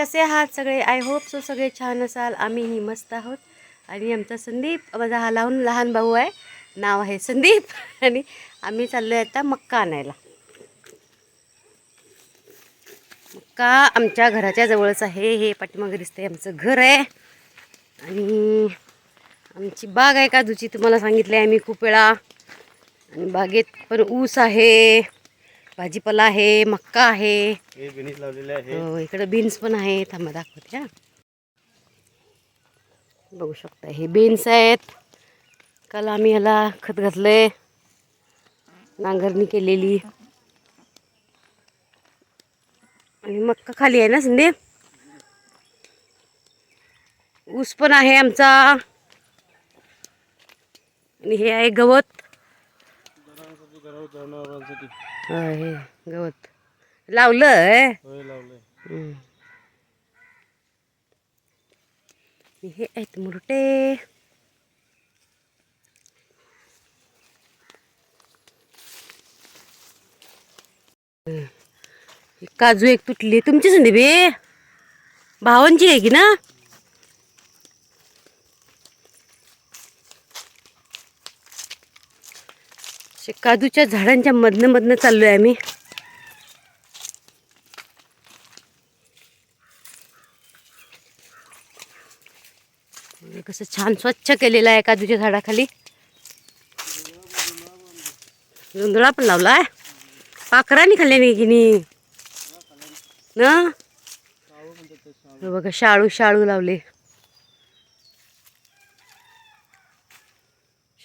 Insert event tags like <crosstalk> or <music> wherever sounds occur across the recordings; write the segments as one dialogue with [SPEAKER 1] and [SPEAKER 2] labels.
[SPEAKER 1] कसे आहात सगळे? आय होप सो सगळे छान असाल. आम्हीही मस्त आहोत. आणि आमचा संदीप माझा हा लावून लहान भाऊ आहे. नाव आहे संदीप. <laughs> आणि आम्ही चाललो आहे आता मक्का आणायला. मक्का आमच्या घराच्या जवळच आहे. हे पाठीमागे दिसतंय आमचं घर आहे. आणि आमची बाग आहे काजूची तुम्हाला सांगितलं आहे आम्ही खूप वेळा. आणि बागेत पण ऊस आहे. भाजीपाला आहे मक्का आहे.
[SPEAKER 2] हे
[SPEAKER 1] इकडं बीन्स पण आहे. थांबा दाखवते हा. बघू शकता हे बीन्स आहेत. काल आम्ही ह्याला खत घातलंय. नांगरणी केलेली. आणि मक्का खाली आहे ना संदीप? ऊस पण आहे आमचा. आणि हे आहे गवत. हे गवत. हम्म. हे आहेत मुरटे. काजू एक तुटली. तुमची संधी बे. भावांची आहे की ना? काजूच्या झाडांच्या मधनं मधनं आहे आम्ही. कसं छान स्वच्छ केलेलं आहे काजूच्या झाडाखाली. जोंधळा पण लावलाय. पाखराने खाल्ले नाही की नी? ना बघा शाळू शाळू लावले.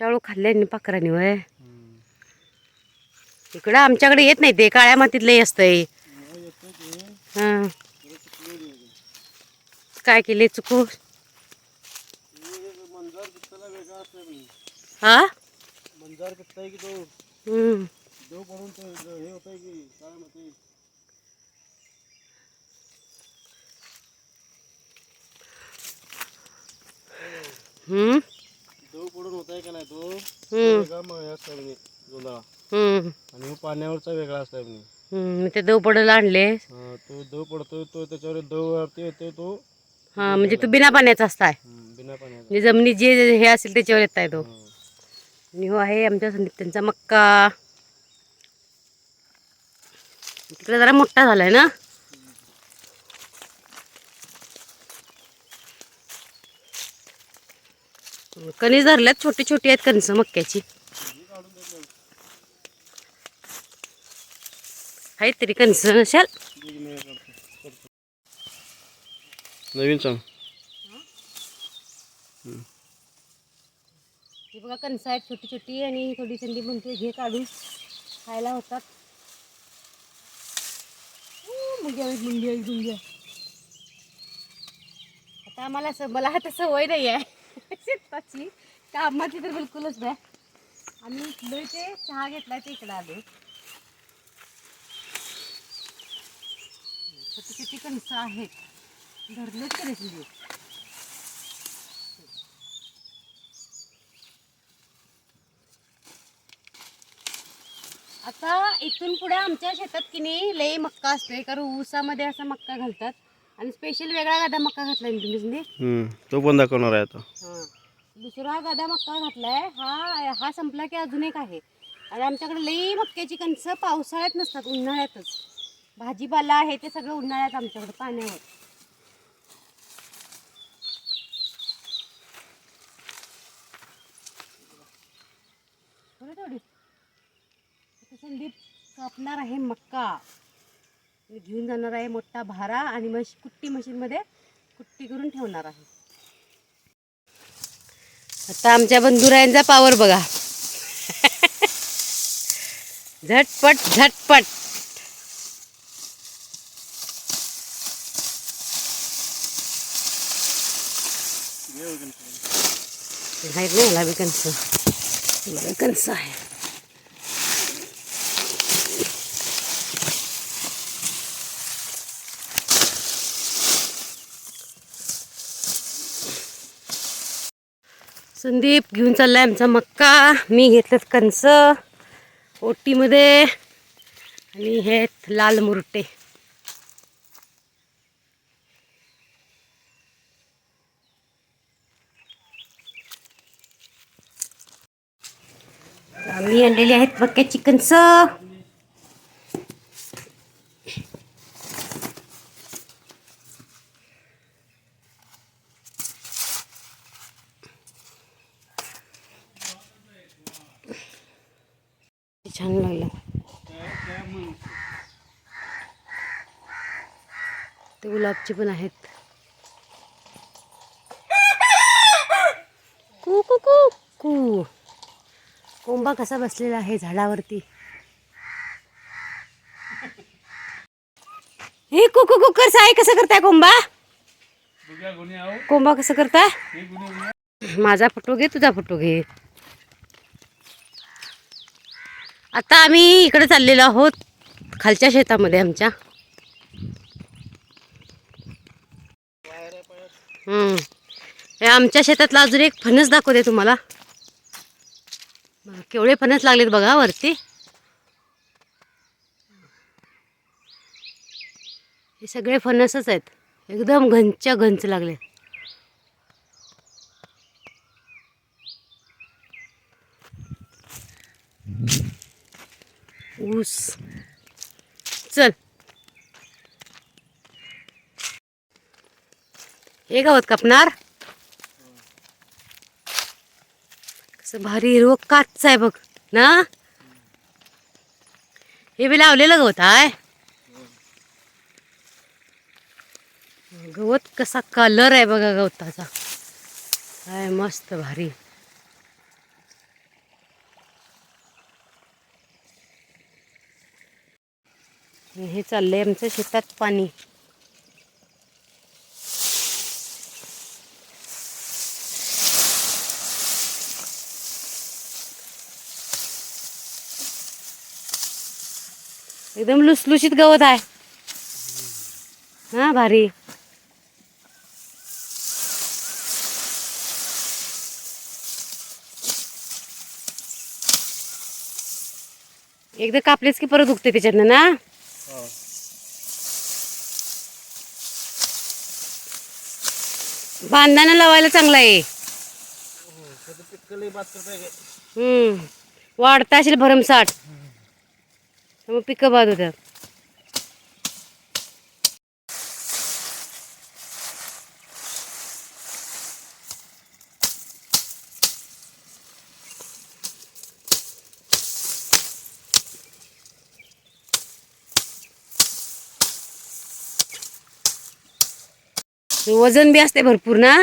[SPEAKER 1] शाळू खाल्ल्याने पाखराने वय. इकडं आमच्याकडे येत नाही ते काळ्या मातीतलंही असतंय. हा. काय केले चुकू? हा?
[SPEAKER 2] की
[SPEAKER 1] हम्म.
[SPEAKER 2] देव पडून तो हे होत आहे की का नाही तो?
[SPEAKER 1] हम्म.
[SPEAKER 2] वेगळा मग जोंधळा.
[SPEAKER 1] हम्म.
[SPEAKER 2] आणि पाण्यावरचा वेगळा म्हणे.
[SPEAKER 1] हम्म मी ते दव पडायला आणले.
[SPEAKER 2] हा, तो दव पडतोय तो त्याच्यावर दव वरती येतोय तो
[SPEAKER 1] हा म्हणजे तो बिना पाण्याचा असताय.
[SPEAKER 2] हम्म, बिना पाण्याचा.
[SPEAKER 1] म्हणजे जमिनीत जे हे असेल त्याच्यावर येत आहे तो.
[SPEAKER 2] हा.
[SPEAKER 1] आणि हो आहे आमच्या संदीप त्यांचा मक्का. तिकडे जरा मोठा झालाय ना? कणीस धरल्यात छोटी छोटी आहेत कणस मक्याची आहेत तरी कणस नशाल
[SPEAKER 2] ठीक आहे, मी करतो, करतो. नवीन सांग
[SPEAKER 1] हे? बघा कणसं आहेत छोटी छोटी आणि थोडी संधी म्हणते घे काढून. खायला होतात. ऊ, मुंग्या मुंग्या आता आम्हाला असं मला आता सवय नाही आहे. शेताची. कामाची तर बिलकुलच नाही. आम्ही इथलं ते चहा घेतला ते इकडं आले. छोटी छोटी कणसं आहेत. धरलेच करे संधी आता इथून पुढे आमच्या शेतात की नाही लई मक्का असतोय कारण ऊसामध्ये असा मक्का घालतात. आणि स्पेशल वेगळा गादा मक्का घातलाय तुम्ही
[SPEAKER 2] तो पण दाखवणार आहे आता.
[SPEAKER 1] हा. दुसरा गादा मक्का घातलाय. हा हा संपला की अजून एक आहे. आणि आमच्याकडे लई मक्याची कणसं पावसाळ्यात नसतात उन्हाळ्यातच. भाजीपाला आहे ते सगळं उन्हाळ्यात आमच्याकडे पाण्यावर संदीप कापणार आहे मक्का. घेऊन जाणार आहे मोठा भारा आणि मशी कुट्टी मशीनमध्ये कुट्टी करून ठेवणार आहे. आता आमच्या बंधुरायांचा पावर बघा. <laughs> झटपट झटपट. आहेत नाही मला बी कंस बघा कणसं आहे. संदीप घेऊन चाललाय आमचा मक्का. मी घेतलं कणसं ओटीमध्ये. आणि हे लाल मुरटे. आम्ही आणलेले आहेत बक्या चिकनचं. छान लागलं. ते गुलाबचे पण आहेत. कू कू कू कू. कोंबा कसा बसलेला आहे झाडावरती? हे कू कू कू कर साय कसं करताय कोंबा? कोंबा कसं
[SPEAKER 2] हे बघूया
[SPEAKER 1] माझा फोटो घे तुझा फोटो घे. आता आम्ही इकडे चाललेलो आहोत खालच्या शेतामध्ये आमच्या. हम्म. आमच्या शेतातला अजून एक फणस दाखवते तुम्हाला. केवढे फणस लागलेत बघा वरती. हे सगळे फणसच आहेत. एकदम घनच्या घंच लागले. ऊस. चल. हे गवत कापणार. असं भारी हिरव काच आहे बघ ना? हे बी लावलेलं गवत आहे. गवत कसा कलर आहे बघा गवताचा. काय मस्त भारी. हे चाललंय आमच्या शेतात पाणी. एकदम लुसलुशीत गवत आहे. हा भारी. एकदा कापलेच की परत उगते त्याच्यातनं ना?
[SPEAKER 2] हा.
[SPEAKER 1] बांधानं लावायला चांगला आहे. हम्म. वाढता असेल भरमसाठ. मग पिकं बाद होतात वजन बी असते भरपूर ना?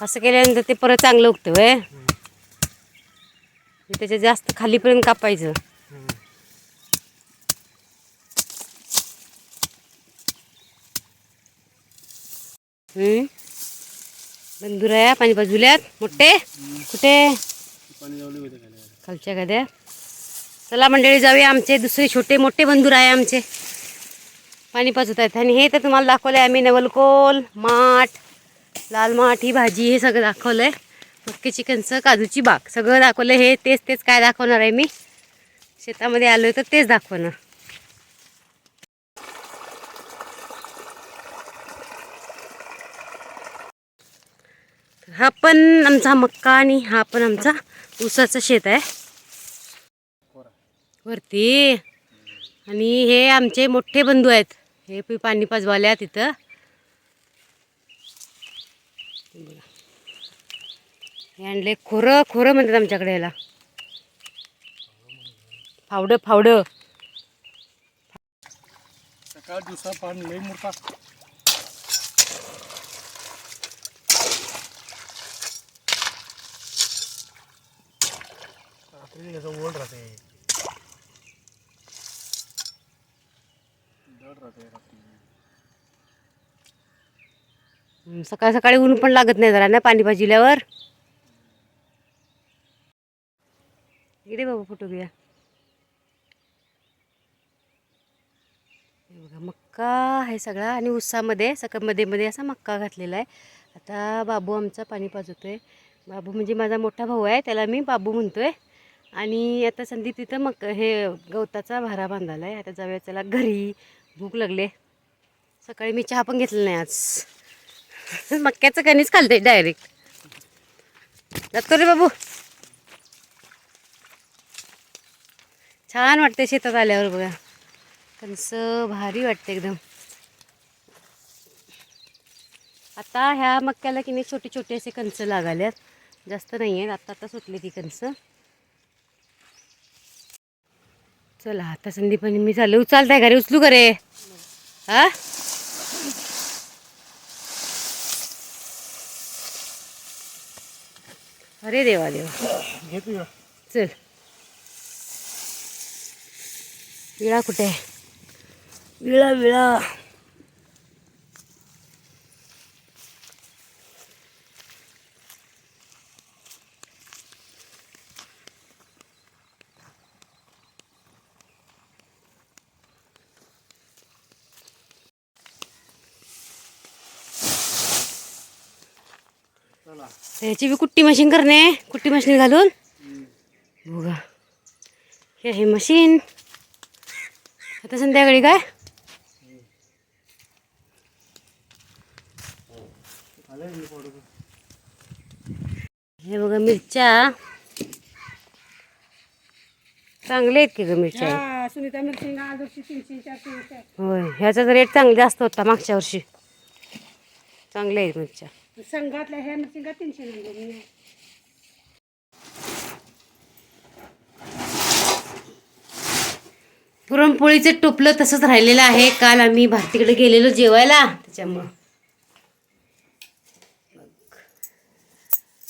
[SPEAKER 1] असं केल्यानंतर ते परत चांगलं उगतं वय त्याच्या जास्त खालीपर्यंत कापायचं. बंदूर आहे पाणी बाजूल्यात. मोठे. कुठे? खालच्या गद्या. चला मंडळी जाऊया आमचे दुसरे छोटे मोठे बंधूर आहे आमचे. पाणी पाजवत आहेत आणि हे तर तुम्हाला दाखवलं आहे आम्ही नवलकोल माठ लाल माठ भाजी हे सगळं दाखवलं आहे मक्के चिकनचं काजूची बाग. सगळं दाखवलं हे तेच तेच काय दाखवणार आहे मी? शेतामध्ये आलो तर तेच दाखवणार. हा पण आमचा मक्का आणि हा पण आमचा ऊसाचं शेत आहे. वरती. आणि हे आमचे मोठे बंधू आहेत. हे पाणी पाजवाल्या तिथं बघा. आणले खोरं खोरं म्हणतात आमच्याकडे याला. फावडं फावडं.
[SPEAKER 2] सकाळ दिवसा पाणी लई मोठा. रात्री कसं ओढ राहते दड राहते रात्री
[SPEAKER 1] हं, सकाळ सकाळी ऊन पण लागत नाही जरा ना पाणी भाजिल्यावर? इकडे बाबा फोटो घ्या बघा मक्का आहे सगळा आणि उसामध्ये सकाळमध्ये मध्ये असा मक्का घातलेला आहे. आता बाबू आमचा पाणी पाजवतोय बाबू म्हणजे माझा मोठा भाऊ आहे त्याला मी बाबू म्हणतोय. आणि आता संदीप तिथं मक हे गवताचा भारा बांधाला आहे. आता जाऊया त्याला घरी. भूक लागले. सकाळी मी चहा पण घेतला नाही आज. <laughs> मक्याचं कणीच खालते डायरेक्ट जातो रे बाबू. छान वाटते शेतात आल्यावर बघा. कणस भारी वाटते एकदम. आता ह्या मक्याला की नाही छोटे छोटे असे कणस लागाल्यात. जास्त नाही आहेत आता आता सुटली ती कणस. चला आता संदीपाने मी चालले. उचलताय घरी उचलू का रे? हा? अरे देवा देवा? चल. विळा कुठे आहे? विळा विळा. त्याची बी कुट्टी मशीन करणे कुट्टी मशीन घालून. बघा. हे आहे मशीन. आता संध्याकाळी काय. हे बघा मिरच्या. चांगले आहेत की ग मिरच्या?
[SPEAKER 3] हा सुनीता मिरची
[SPEAKER 1] होय ह्याचा रेट चांगला जास्त होता मागच्या वर्षी. चांगले आहेत मिरच्या.
[SPEAKER 3] संघातल्या ह्या मिरची तीनशे नंबर
[SPEAKER 1] पुरणपोळीचं टोपलं तसंच राहिलेलं आहे. काल आम्ही भारतीकडे गेलेलो जेवायला. त्याच्यामुळं.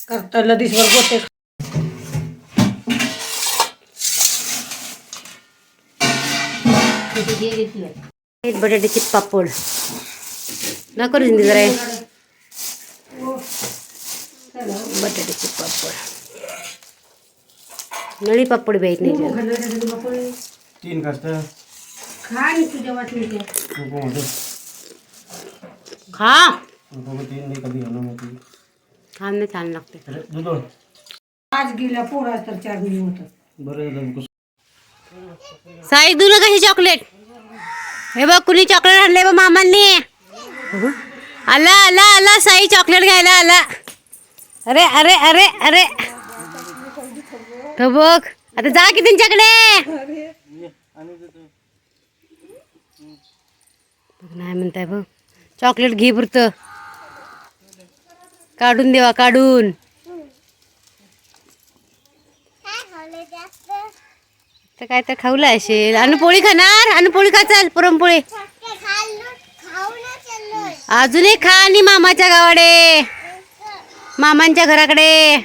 [SPEAKER 3] करताना दिसभर होते
[SPEAKER 1] आहेत बटाट्याचे पापड. ना करू जरा बटाट्याचे पापड. नळी पापड बी आहेत नाही.
[SPEAKER 2] तीन
[SPEAKER 3] खा
[SPEAKER 1] छान लागते
[SPEAKER 3] आज गेल्या पोरा तर चार महिने होतं.
[SPEAKER 2] बरं झालं कुस
[SPEAKER 1] साई नका हे चॉकलेट हे बघ कुणी चॉकलेट आणले बघ मामांनी. आला आला आला साई चॉकलेट घ्यायला आला. अरे अरे अरे अरे. तो बघ आता जा की त्यांच्याकडे बघ नाही म्हणताय बघ. चॉकलेट घे पुरतं काढून देवा काढून. तर काय तर खाऊला असेल. अनु पोळी खाणार? अनु पोळी खा चाल पुरणपोळी. अजूनही खा आणि मामाच्या गावाडे. मामांच्या घराकडे.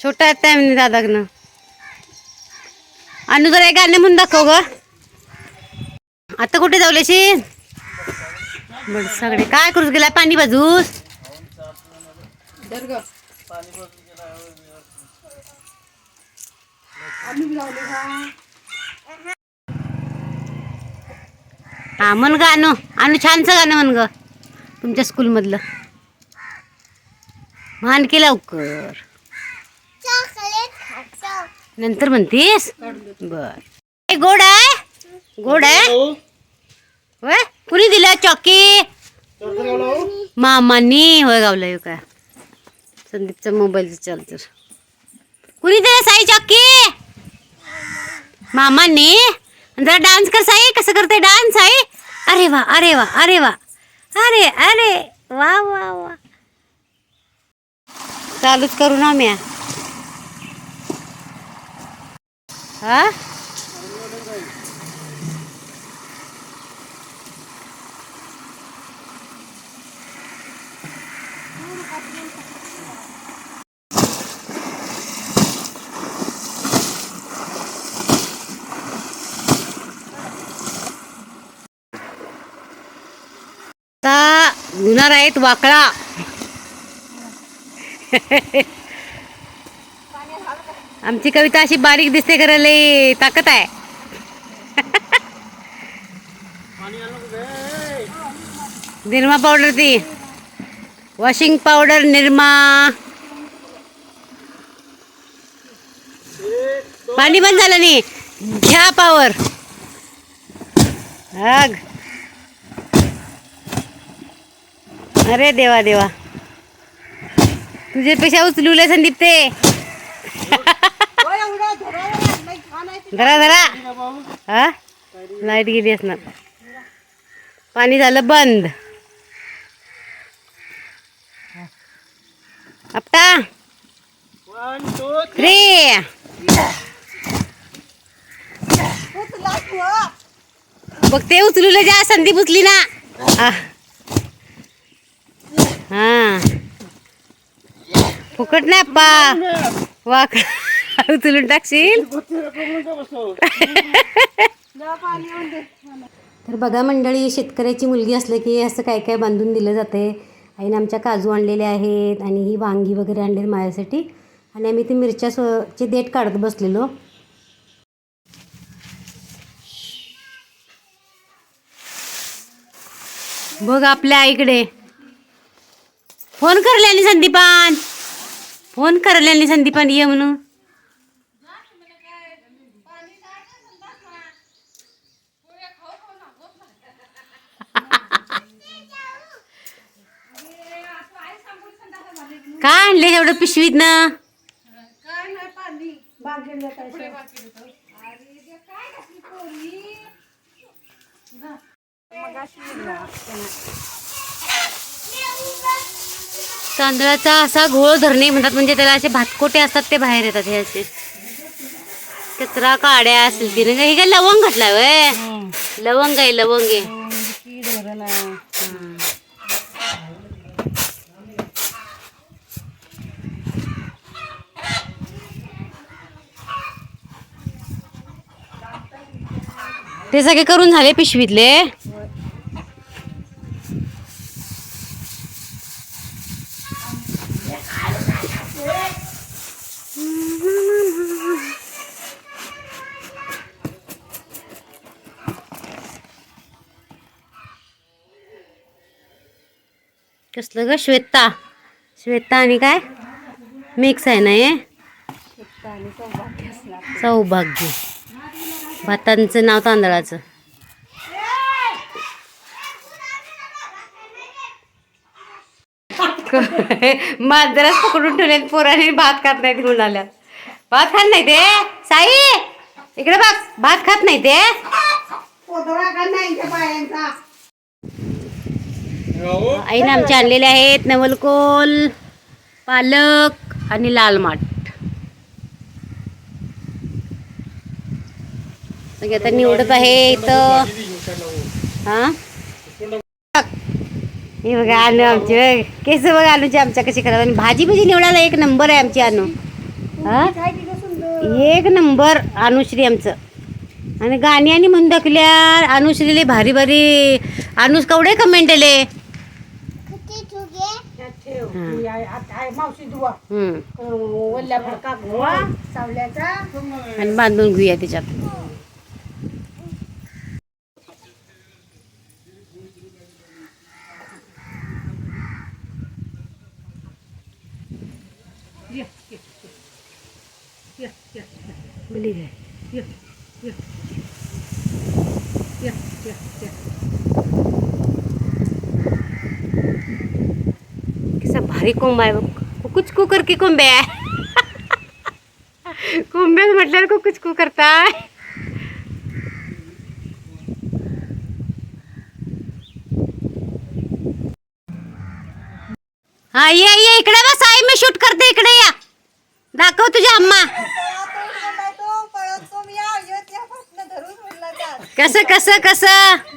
[SPEAKER 1] छोटा आहेत त्या म्हणे दादाकनं अनु जरा एक गाणे म्हणून दाखव ग. आता कुठे जाऊलेशी बरं सगळे काय करूस गेला? पाणी बाजूस हा. म्हण गाणं अनु. छानचं गाणं म्हण ग. तुमच्या स्कूलमधलं. मान की लवकर. नंतर म्हणतीस? बर. ए, गोड आहे? गोड आहे? होय? कुणी दिलं चॉकी? मामांनी. होय गावला येऊ काय? संदीपचा मोबाईलचं चार्जर कुणी दिलं साई चॉकी? मामांनी. जरा डान्स कर साई. कसं करते डान्स साई? अरे वा अरे वा अरे वा. अरे अरे वा वा वा. चालूच करू ना म्या हा? येणार आहेत वाकळा आमची कविता अशी बारीक दिसते करायला ताकद आहे. निरमा पावडर ती. Washing powder Nirma. पाणी बंद झालं नाही घ्या पावर. आग. अरे देवा देवा. तुझ्यापेक्षा उचलूले संदीप ते. धरा धरा. हा? लाइट गेली असणार. पाणी झालं बंद. आपटा. थ्री बघ ते उचलूले जा संदीप उचली ना आ. हा फुकट नाही पा वा उचलून टाकशील? तर बघा मंडळी शेतकऱ्याची मुलगी असलं की असं काय काय बांधून दिलं जाते आईने आमच्या काजू आणलेले आहेत आणि ही वांगी वगैरे आणले माझ्यासाठी. आणि आम्ही ते मिरच्या सो चे देठ काढत बसलेलो. बघ आपल्या आईकडे. फोन करल्याने संदीपान. फोन करायला संदीपाने ये म्हणून. काय आणले एवढं पिशवीत ना? तांदळाचा असा घोळ धरणे म्हणतात म्हणजे त्याला असे भातकोटे असतात ते बाहेर येतात हे असे. कचरा काड्या असतील ती. हे काय लवंग घातलाय वय? लवंग आहे लवंग आहे. ते सगळे करून झाले पिशवीतले? कसलं ग? श्वेता. श्वेता आणि काय? मिक्स आहे ना हे? सौभाग्य. भातांचं नाव तांदळाचं. मांजराच पकडून ठेवलेत पोराने भात खात नाहीत म्हणून आल्यात. भात खात नाही ते साई! इकडे बघ भात खात नाही ते आईने आमचे आणलेले आहेत नवलकोल पालक आणि लाल माठ. सगळे आता निवडत आहे इथं. हा? हे बघा आणू आमचे. केस बघा आणूची आमच्या कशी करावं आणि भाजी भाजी निवडायला एक नंबर आहे आमची आणू. हा? एक नंबर अनुश्री आमचं. आणि गाणी आणि म्हणून दाखल्या अनुश्रीले भारी भारी. अनुष कवडे कमेंट आले? आणि बांधून घेऊया त्याच्यात. बोली काय? कसा भारी कोंबा आहे बघ कुच कू कर की कोंबे आहे कोंब्यात म्हटल्यावर कुकुच कू करताय हा ये ये इकडे बस आई मी शूट करते इकडे या दाखव तुझ्या अम्मा कसं कसं कसं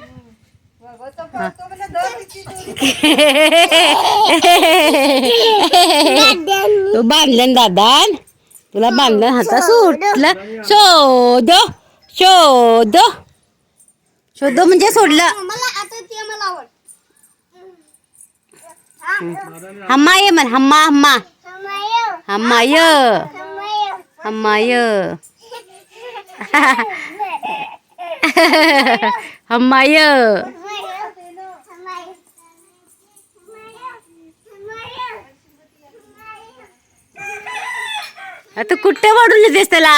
[SPEAKER 1] तू बांधलं दादा? तुला बांधलं हाता सुटलं शोध शोध. शोध म्हणजे सोडलं. हम्मा ये म्हण हम्मा हम्मा. हम्मा य. हम्मा आता कुठे वाढून देस त्याला